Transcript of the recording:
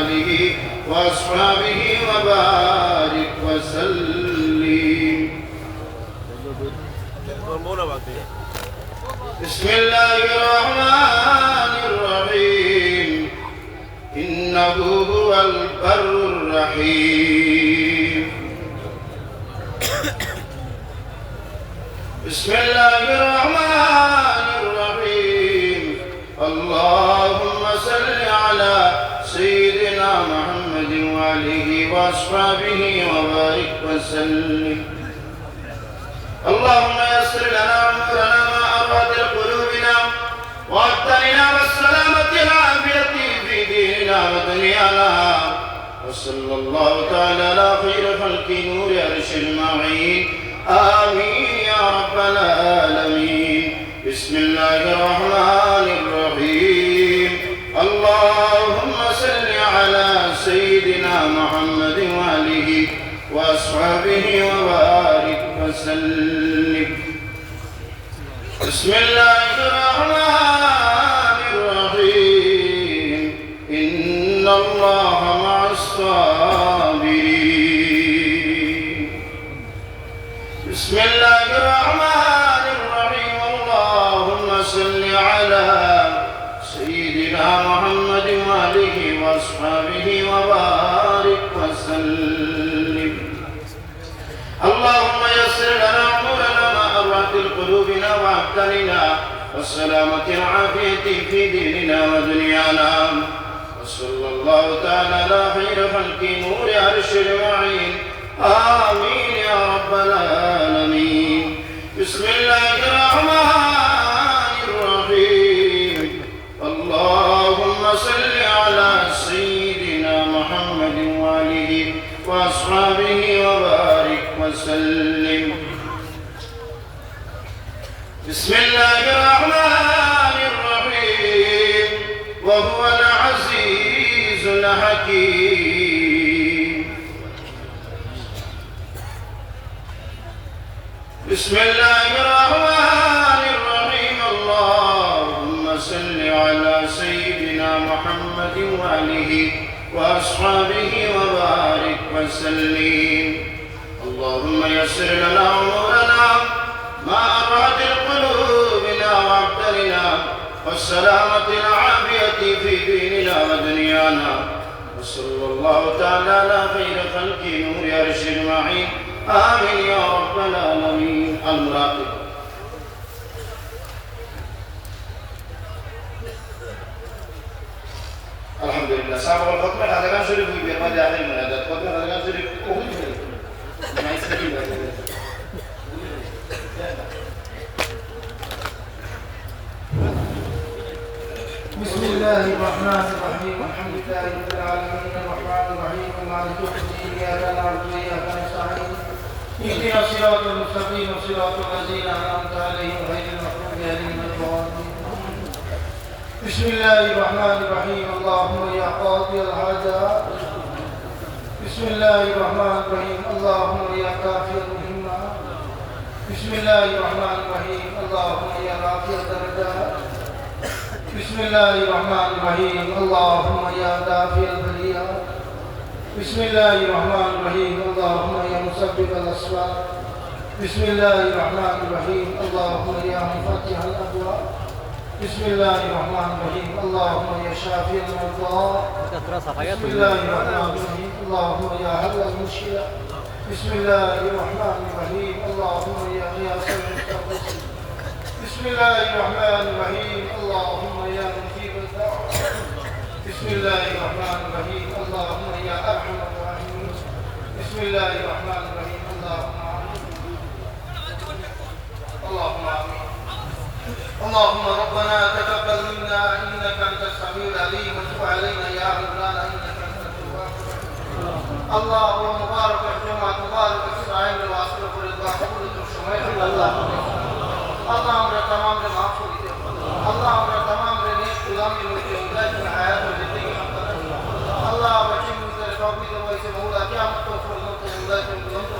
وآله وأصحابه وبارك وسلم. بسم الله الرحمن الرحيم. إنه هو البر الرحيم. بسم الله الرحمن الرحيم. اللهم صل على سيدنا محمد وآله وأصحابه وبارك وسلم. اللهم يسر لنا أمورنا ما أراد قلوبنا وأبدلنا بالسلامة العافية في ديننا ودنيانا. وصلى الله تعالى على خير خلق نور عرش المعين. آمين يا رب العالمين. بسم الله الرحمن وأصحابه وبارك وسلم. بسم الله الرحمن الرحيم. إن الله مع الصابرين. بسم الله الرحمن الرحيم. اللهم صل على سيدنا محمد وآله وأصحابه وبارك اللهم يسر لنا امورنا ما اروات قلوبنا وابداننا والسلامة العافية في ديننا ودنيانا. وصلى الله تعالى على خير خلق نور عرش المعين. آمين يا رب العالمين. بسم الله الرحمن وسلم. بسم الله الرحمن الرحيم وهو العزيز الحكيم. بسم الله الرحمن الرحيم اللهم صل على سيدنا محمد وآله وأصحابه وبارك وسلم. اللهم يسر لنا أمورنا. ما أراد قلوبنا وأبدلنا والسلامة العافية في ديننا ودنيانا. وصلى الله تعالى على خير خلق نور عرش المعين. آمين يا رب العالمين. المراقب. الحمد لله. سابق الخطبة؟ كان شريف. في ما جاء من هذا. الخطبة هذا كان شريف. بسم الله الرحمن الرحيم الحمد لله رب العالمين الرحمن الرحيم مالك يوم الدين إياك نعبد وإياك نستعين اهدنا الصراط المستقيم صراط الذين أنعمت عليهم غير المغضوب عليهم ولا بسم الله الرحمن الرحيم اللهم يا قاضي الحاجات بسم الله الرحمن الرحيم اللهم يا كافي المهمات بسم الله الرحمن الرحيم اللهم يا رافع الدرجات. بسم الله الرحمن الرحيم اللهم يا دافع البليات بسم الله الرحمن الرحيم اللهم يا مسبب الاسباب بسم الله الرحمن الرحيم اللهم يا مفتح الابواب بسم الله الرحمن الرحيم اللهم يا شافي المرضى بسم الله الرحمن الرحيم اللهم يا هل المشكلة بسم الله الرحمن الرحيم اللهم يا غياث المستغيث بسم الله الرحمن الرحيم اللهم يا مجيب الدعوة بسم الله الرحمن الرحيم. اللهم يا ارحم الراحمين بسم الله الرحمن الرحيم. اللهم امين اللهم امين اللهم ربنا تقبل منا إنك أنت السميع العليم. وتب علينا يا مولانا إنك أنت التواب اللهم بارك كما تبارك اسرائيل واصرف رضا قبولك الشمال اللهم اللهم Thank you.